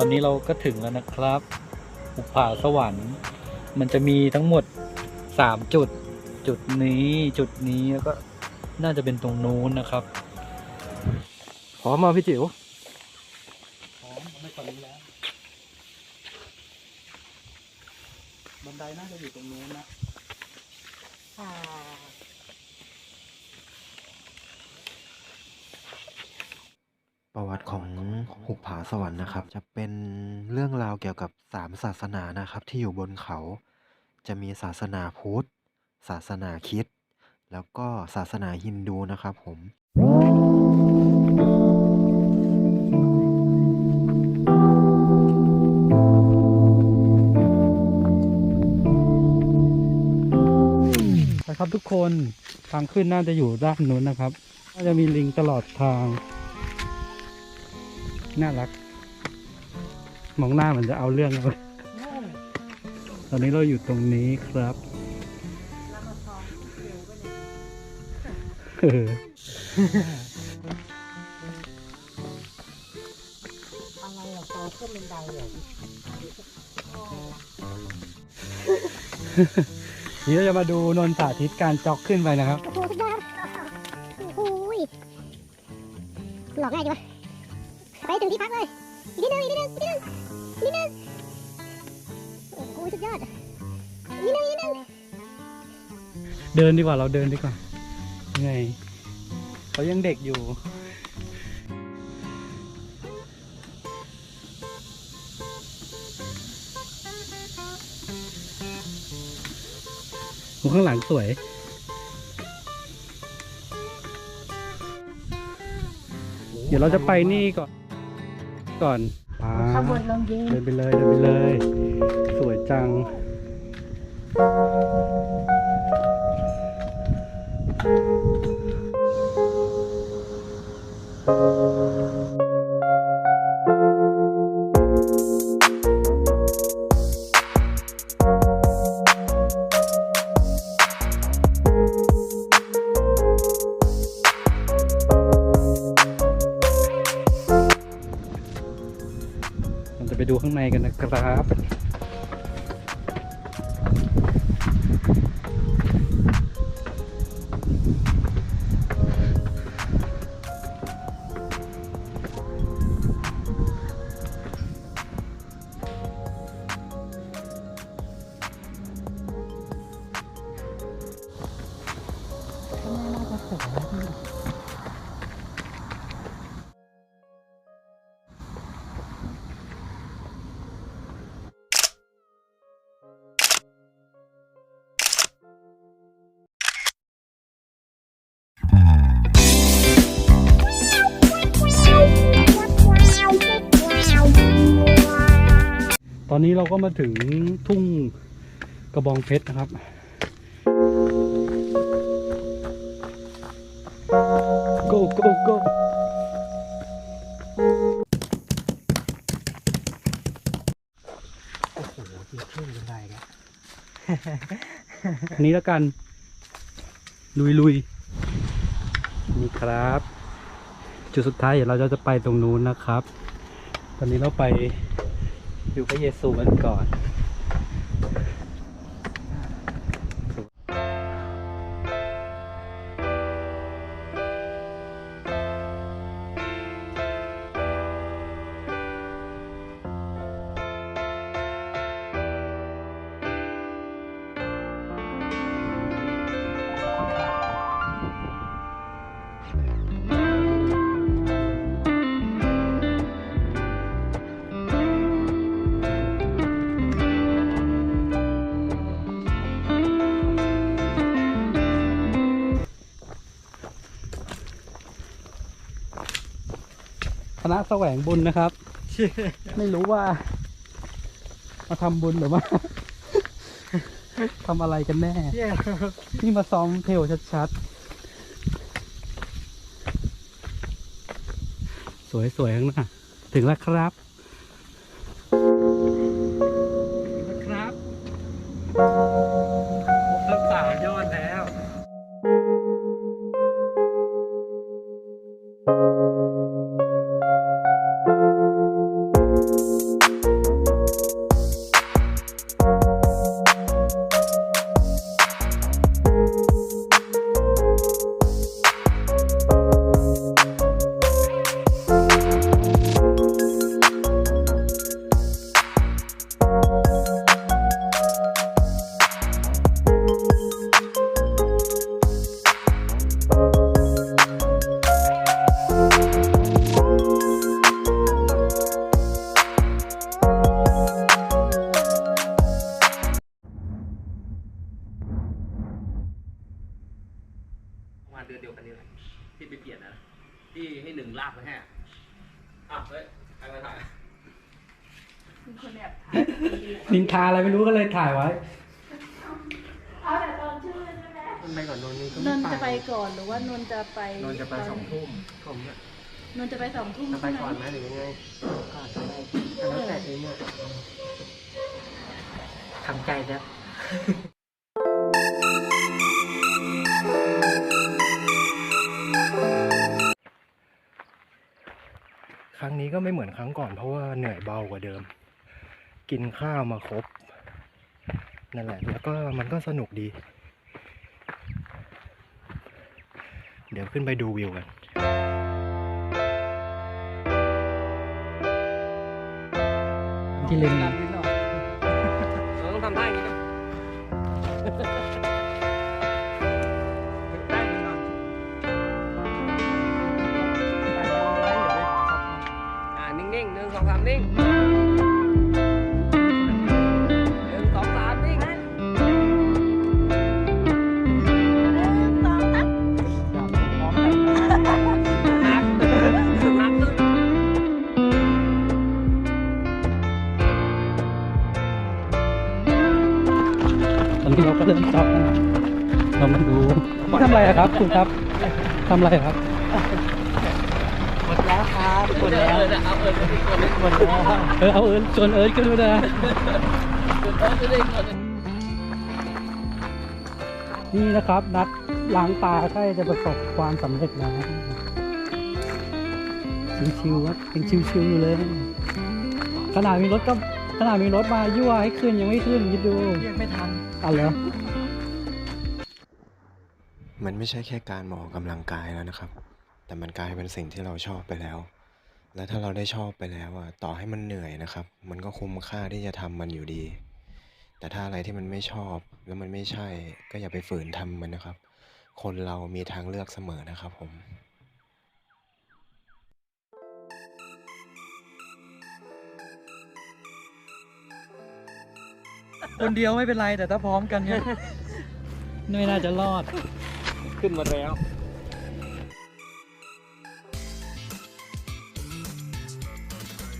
ตอนนี้เราก็ถึงแล้วนะครับหุบผาสวรรค์ มันจะมีทั้งหมดสามจุด จุดนี้ จุดนี้แล้วก็น่าจะเป็นตรงนู้นนะครับ พร้อมมาพี่จิ๋วพร้อมไม่ตอนนี้แล้ว บันไดน่าจะอยู่ตรงนู้นนะ ประวัติของหุบผาสวรรค์นะครับ จะเป็นเรื่องราวเกี่ยวกับสามศาสนานะครับ ที่อยู่บนเขา จะมีศาสนาพุทธ ศาสนาคริสต์แล้วก็ศาสนาฮินดูนะครับผมนะครับทุกคนทางขึ้นน่าจะอยู่ด้านนู้นนะครับน่าจะมีลิงตลอดทาง น่ารัก มองหน้าเหมือนจะเอาเรื่องเลยตอนนี้เราอยู่ตรงนี้ครับเอออะไรอะเตาขึ้นบันไดเหรอนี่เราจะมาดูนนท์สาธิตการจ็อกขึ้นไปนะครับ โอ้โหสุดยอดโอ้โหยหลอกง่ายจังวะ ไปถึงที่พักเลย อีกนิดนึงอีกนิดนึงอีกนิดนึงอีกนิดนึง โอ้โหสุดยอด อีกนิดนึงอีกนิดนึง เดินดีกว่าเราเดินดีกว่าเหนื่อยเขายังเด็กอยู่ ข้างหลังสวย เดี๋ยวเราจะไปนี่ก่อน ก่อนอ่าขบวนลงยิงเดินไปเลยเดินไปเลย สวยจังเร จะไปดูข้างในกันนะครับ ตอนนี้เราก็มาถึงทุ่งกระบองเพชรนะครับ go go go โอ้โหเจี๊ยบขึ้นบันไดแล้วอันนี้แล้วกัน ลุยลุยนี่ครับ จุดสุดท้ายเดี๋ยวเราจะไปตรงนู้นนะครับ ตอนนี้เราไป ดูพระเยซูกันก่อน ณะแสวงบุญนะครับ ไม่รู้ว่า มาทำบุญหรือว่าทำอะไรกันแน่ นี่มาซ้อมเทลชัดๆ สวยๆข้างหน้า ถึงแล้วครับ มาเดือนเดียวกันนี่แหละที่ไปเปลี่ยนนะที่ให้หนึ่งลากไปให้อะอะเฮ้ยใครมาถ่ายมีคนแอบถ่ายนินทาอะไรไม่รู้ก็เลยถ่ายไว้ เอาแต่ตอนชื่อใช่ไหมมันไปก่อนนนนี่ก็นไม่นท์ไปจะไปก่อนหรือว่านนท์จะไปนนจะไปสองทุ่มผมเนี่ยนนท์จะไปสองทุ่มจะไปใช่ไหมก่อนไหมหรือยังไงก่อนก็ได้แล้วแต่เองเนี่ยทำใจแล้ว ครั้งนี้ก็ไม่เหมือนครั้งก่อนเพราะว่าเหนื่อยเบากว่าเดิม กินข้าวมาครบ นั่นแหละแล้วก็มันก็สนุกดี เดี๋ยวขึ้นไปดูวิวกันที่เล็ง เราก็เริ่มจ็อกแล้วนะเรามาดูทำอะไรอะครับคุณครับทำอะไรอะครับหมดแล้วครับหมดแล้วเอาเอิญไปกคนนึงหมดแล้วเออเอาเอิญชวนเอิญก็ดูนเอิญจะได้อีกคนนึงนี่นะครับ นัดล้างตาใกล้จะประสบความสำเร็จแล้วชิวๆครับยังชิวๆอยู่เลย ขนาดมีรถก็ ขนาดมีรถมายั่วให้ขึ้นยังไม่ขึ้นคิดดูยังไม่ทันเอาเหรอมันไม่ใช่แค่การมาออกกำลังกายแล้วนะครับ แต่มันกลายเป็นสิ่งที่เราชอบไปแล้ว และถ้าเราได้ชอบไปแล้วอะต่อให้มันเหนื่อยนะครับ มันก็คุ้มค่าที่จะทำมันอยู่ดี แต่ถ้าอะไรที่มันไม่ชอบแล้วมันไม่ใช่ ก็อย่าไปฝืนทำมันนะครับ คนเรามีทางเลือกเสมอนะครับผม คนเดียวไม่เป็นไรแต่ถ้าพร้อมกันเนี่ยไม่น่าจะรอด ขึ้นหมดแล้ว